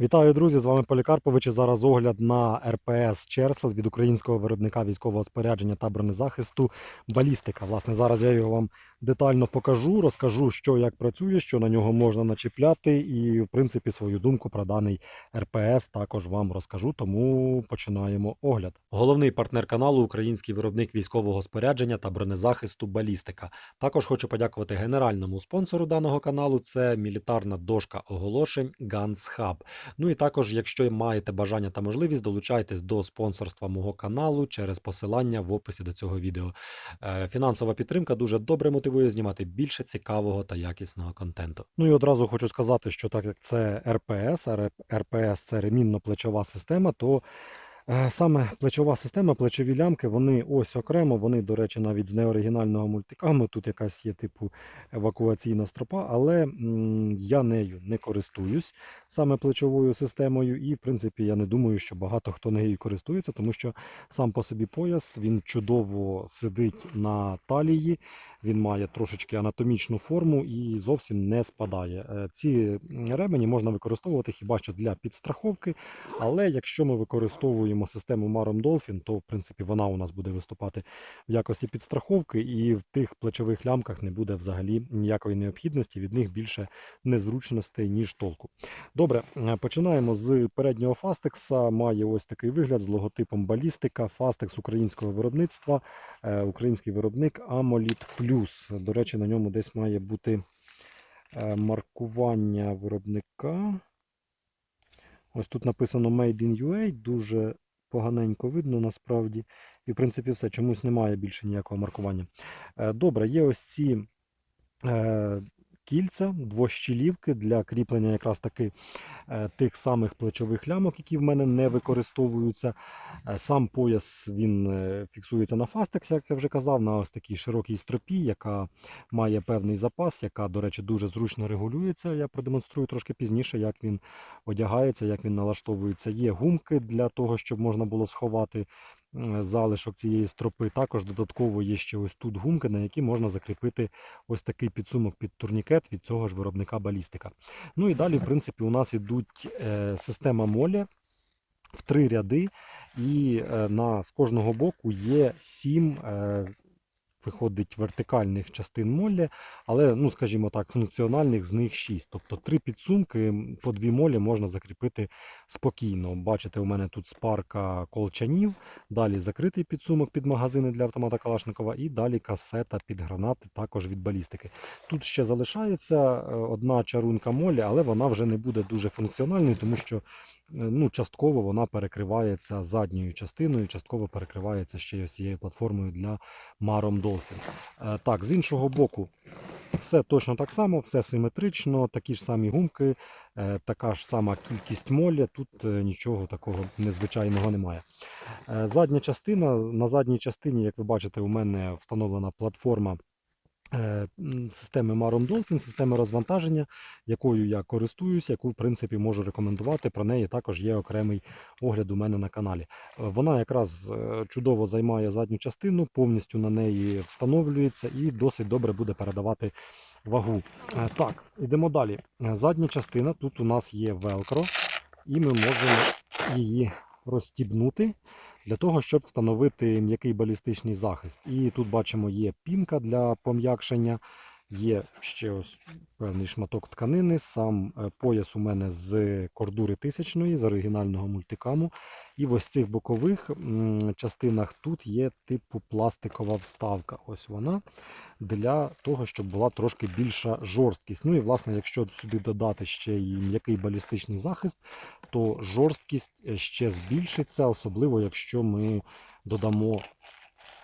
Вітаю, друзі! З вами Полікарпович. І зараз огляд на РПС Черсел від українського виробника військового спорядження та бронезахисту Балістика. Власне, зараз я його вам детально покажу, розкажу, що як працює, що на нього можна начіпляти, і, в принципі, свою думку про даний РПС також вам розкажу. Тому починаємо огляд. Головний партнер каналу український виробник військового спорядження та бронезахисту Балістика. Також хочу подякувати генеральному спонсору даного каналу. Це мілітарна дошка оголошень Guns Hub. Ну і також, якщо маєте бажання та можливість, долучайтесь до спонсорства мого каналу через посилання в описі до цього відео. Е, Фінансова підтримка дуже добре мотивує знімати більше цікавого та якісного контенту. Ну і одразу хочу сказати, що так як це РПС, а РПС це ремінно-плечова система, то Саме плечова система, плечові лямки, вони ось окремо, вони, до речі, навіть з неоригінального мультикаму. Тут якась є типу евакуаційна стропа, але я нею не користуюсь саме плечовою системою, і в принципі я не думаю, що багато хто нею користується, тому що сам по собі пояс він чудово сидить на талії, він має трошечки анатомічну форму і зовсім не спадає. Е, Ці ремені можна використовувати хіба що для підстраховки, але якщо ми використовуємо систему Marom Dolphin, то в принципі вона у нас буде виступати в якості підстраховки, і в тих плечових лямках не буде взагалі ніякої необхідності, від них більше незручностей, ніж толку. Добре, е, починаємо з переднього фастекса. Має ось такий вигляд з логотипом балістика. Фастекс українського виробництва, е, український виробник Amolid Plus. До речі, на ньому десь має бути е, маркування виробника. Ось тут написано Made in UA, дуже поганенько видно насправді. І, в принципі, все. Чомусь немає більше ніякого маркування. Е, Добре, є ось ці е, кільця, двощілівки для кріплення якраз таки е, тих самих плечових лямок, які в мене не використовуються. Е, Сам пояс він е, фіксується на фастекс, як я вже казав, на ось такій широкій стропі, яка має певний запас, яка, до речі, дуже зручно регулюється. Я продемонструю трошки пізніше, як він одягається, як він налаштовується. Є гумки для того, щоб можна було сховати залишок цієї стропи. Також додатково є ще ось тут гумки, на які можна закріпити ось такий підсумок під турнікет від цього ж виробника балістика. Ну і далі, в принципі, у нас ідуть е, система молі в три ряди, і е, на з кожного боку є сім. Виходить вертикальних частин молі, але, ну, скажімо так, функціональних з них 6. Тобто три підсумки по дві молі можна закріпити спокійно. Бачите, у мене тут спарка колчанів, далі закритий підсумок під магазини для автомата Калашникова, і далі касета під гранати, також від балістики. Тут ще залишається е, одна чарунка молі, але вона вже не буде дуже функціональною, тому що ну, частково вона перекривається задньою частиною, частково перекривається ще й ось цією платформою для Marom Dolphin. Е, Так, з іншого боку, все точно так само, все симетрично, такі ж самі гумки, е, така ж сама кількість молі, тут е, нічого такого незвичайного немає. Е, Задня частина, на задній частині, як ви бачите, у мене встановлена платформа е, системи Marom Dolphin, системи розвантаження, якою я користуюсь, яку в принципі можу рекомендувати. Про неї також є окремий огляд у мене на каналі. Е, Вона якраз е, чудово займає задню частину, повністю на неї встановлюється і досить добре буде передавати вагу. Е, Так, ідемо далі. Е, Задня частина, тут у нас є велкро, і ми можемо її розстібнути для того, щоб встановити м'який балістичний захист. І тут бачимо, є пінка для пом'якшення, є ще ось певний шматок тканини. Сам е, пояс у мене з кордури тисячної, з оригінального мультикаму. І в ось цих бокових частинах тут є типу пластикова вставка. Ось вона для того, щоб була трошки більша жорсткість. Ну і власне, якщо сюди додати ще й м'який балістичний захист, то жорсткість е, ще збільшиться, особливо якщо ми додамо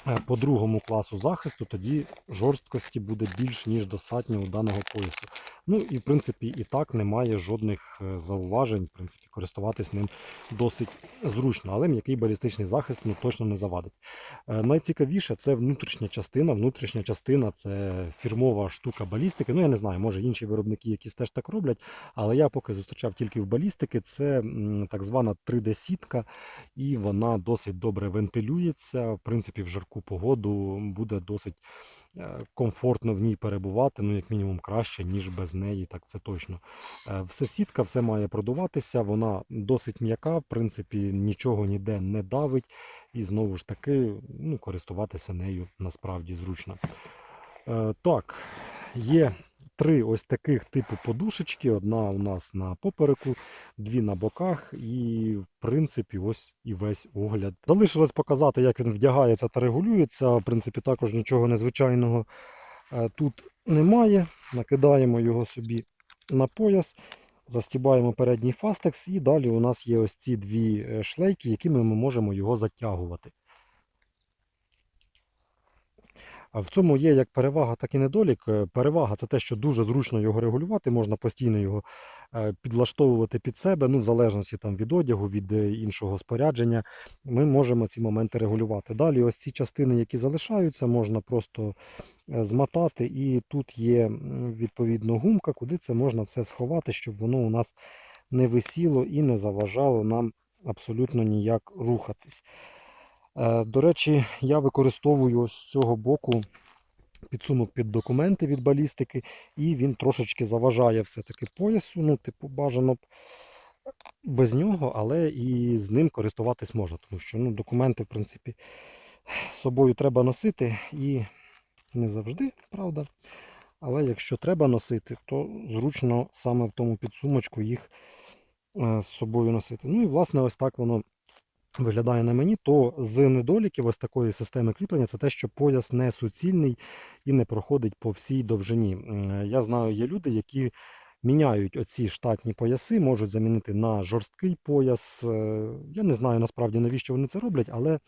е, по другому класу захисту, тоді жорсткості буде більш ніж достатньо у даного поясу. Ну і в принципі і так немає жодних е, зауважень. В принципі, користуватись ним досить зручно, але м'який балістичний захист ну, точно не завадить. Е, Найцікавіше це внутрішня частина. Внутрішня частина це фірмова штука балістики. Ну я не знаю, може інші виробники якісь теж так роблять, але я поки зустрічав тільки в балістики. Це так звана 3D-сітка, і вона досить добре вентилюється. В принципі, в жарку погоду буде досить комфортно в ній перебувати, ну, як мінімум, краще, ніж без неї, так це точно. Е, Все сітка, все має продуватися, вона досить м'яка, в принципі, нічого ніде не давить. І знову ж таки, ну, користуватися нею насправді зручно. Е, Так, є три ось таких типу подушечки. Одна у нас на попереку, дві на боках, і в принципі, ось і весь огляд. Залишилось показати, як він вдягається та регулюється. В принципі, також нічого незвичайного е, тут немає. Накидаємо його собі на пояс. Застібаємо передній фастекс, і далі у нас є ось ці дві е, шлейки, якими ми можемо його затягувати. А в цьому є як перевага, так і недолік. Е, Перевага це те, що дуже зручно його регулювати, можна постійно його е, підлаштовувати під себе, ну, в залежності там, від одягу, від е, іншого спорядження. Ми можемо ці моменти регулювати. Далі, ось ці частини, які залишаються, можна просто змотати. І тут є відповідно гумка, куди це можна все сховати, щоб воно у нас не висіло і не заважало нам абсолютно ніяк рухатись. Е, До речі, я використовую з цього боку підсумок під документи від балістики, і він трошечки заважає все-таки поясу. Ну, типу, бажано б без нього, але і з ним користуватись можна, тому що ну, документи, в принципі, з собою треба носити і не завжди, правда. Але якщо треба носити, то зручно саме в тому підсумочку їх е, з собою носити. Ну і власне ось так воно виглядає на мені, то з недоліків ось такої системи кріплення це те, що пояс не суцільний і не проходить по всій довжині. Я знаю, є люди, які міняють оці штатні пояси, можуть замінити на жорсткий пояс. Е, Я не знаю насправді навіщо вони це роблять, але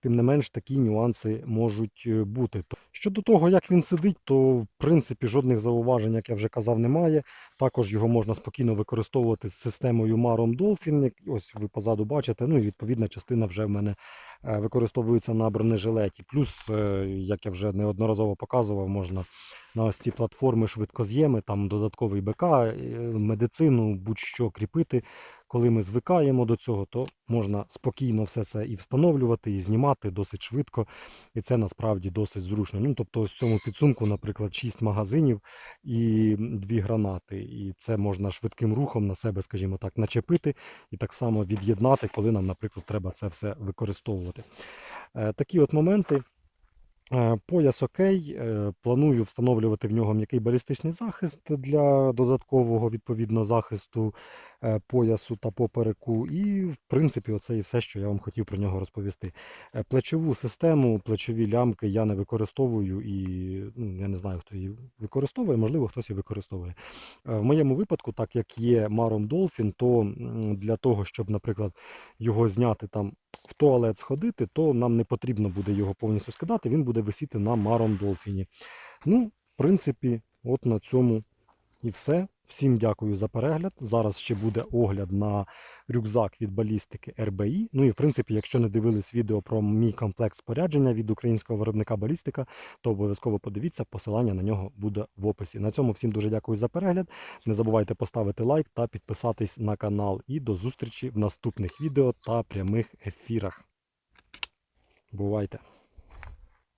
тим не менш такі нюанси можуть е, бути. Щодо того, як він сидить, то в принципі жодних зауважень, як я вже казав, немає. Також його можна спокійно використовувати з системою Marom Dolphin. Ось ви позаду бачите. Ну і відповідна частина вже в мене е, використовується на бронежилеті. Плюс, е, як я вже неодноразово показував, можна на ось ці платформи швидкоз'єми, там додатковий БК, е, медицину, будь-що кріпити. Коли ми звикаємо до цього, то можна спокійно все це і встановлювати, і знімати досить швидко. І це насправді досить зручно. Ну, тобто, ось в цьому підсумку, наприклад, 6 магазинів і дві гранати. І це можна швидким рухом на себе, скажімо так, начепити і так само від'єднати, коли нам, наприклад, треба це все використовувати. Е, Такі от моменти. Е, Пояс окей, е, планую встановлювати в нього м'який балістичний захист для додаткового відповідно захисту поясу та попереку. І, в принципі, оце і все, що я вам хотів про нього розповісти. Е, Плечову систему, плечові лямки я не використовую і ну, я не знаю, хто її використовує, можливо, хтось і використовує. Е, В моєму випадку, так як є Marom Dolphin, то для того, щоб, наприклад, його зняти там в туалет сходити, то нам не потрібно буде його повністю скидати, він буде висіти на Marom Dolphin. Ну, в принципі, от на цьому і все. Всім дякую за перегляд. Зараз ще буде огляд на рюкзак від балістики RBI. Ну і в принципі, якщо не дивились відео про мій комплект спорядження від українського виробника балістика, то обов'язково подивіться, посилання на нього буде в описі. На цьому всім дуже дякую за перегляд. Не забувайте поставити лайк та підписатись на канал. І до зустрічі в наступних відео та прямих ефірах. Бувайте!